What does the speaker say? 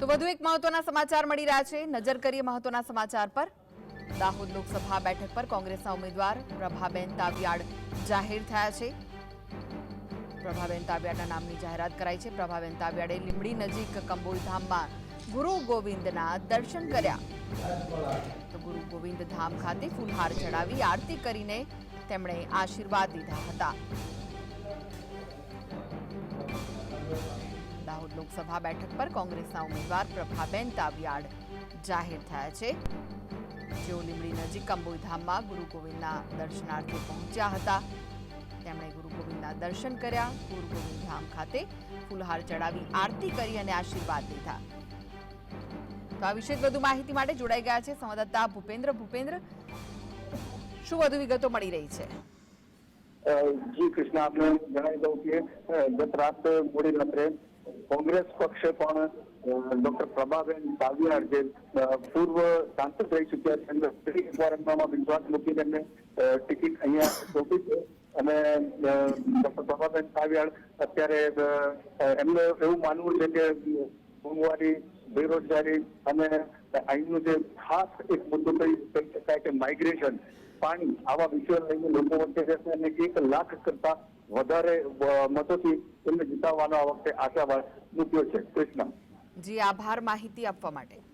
તો વધુ એક મહત્વના સમાચાર મળી રહ્યા છે. નજર કરીએ મહત્વના સમાચાર પર. દાહોદ લોકસભા બેઠક પર કોંગ્રેસના ઉમેદવાર પ્રભાબેન તાવિયાડ જાહેર થયા છે. પ્રભાબેન તાવિયાડના નામની જાહેરાત કરાઈ છે. પ્રભાબેન તાવિયાડે લીંબડી નજીક કંબોલધામમાં ગુરુ ગોવિંદના દર્શન કર્યા. તો ગુરુ ગોવિંદ ધામ ખાતે ફૂલહાર ચડાવી આરતી કરીને તેમણે આશીર્વાદ લીધા હતા. લોકસભા બેઠક પર કોંગ્રેસના ઉમેદવાર પ્રભાબેન તાવિયાડ જાહેર થયા છે. જેઓ લીંબડી નજીક કંબોઈધામમાં ગુરુ ગોવિંદના દર્શનાર્થે પહોંચ્યા હતા. તેમણે ગુરુ ગોવિંદના દર્શન કર્યા. ગુરુ ગોવિંદ ધામ ખાતે ફૂલહાર ચડાવી આરતી કરી અને આશીર્વાદ લીધા. તો આ વિશે વધુ માહિતી માટે જોડાઈ ગયા છે સંવાદદાતા ભૂપેન્દ્ર. ભૂપેન્દ્ર, શું વધુ વિગતો મળી રહી છે? જી, કૃષ્ણ, આપને જણાવી દઉં કે ગત રાત મોડી રાત્રે કોંગ્રેસ પક્ષે પણ ડોક્ટર પ્રભાબેન તાવિયાડ જે અ, પૂર્વ સાંસદ રહી ચુક્યા છે એમને ફરી એકવાર એમનામાં વિશ્વાસ મૂકીને એમને અ, ટિકિટ અહીંયા સોંપી છે અને ડોક્ટર પ્રભાબેન તાવિયાડ અત્યારે અ, એમનું એવું માનવું છે કે મોંઘવારી બેરોજગારી અને અહીંનું જે ખાસ એક મુદ્દો કહી કહી શકાય કે માઇગ્રેશન પાણી આવા વિષયો લઈને લોકો વચ્ચે રહેશે અને એક લાખ કરતા વધારે મતોથી તેમને જીતાવવાનો આ વખતે આશાવાદ મૂક્યો છે. કૃષ્ણ. જી, આભાર માહિતી આપવા માટે.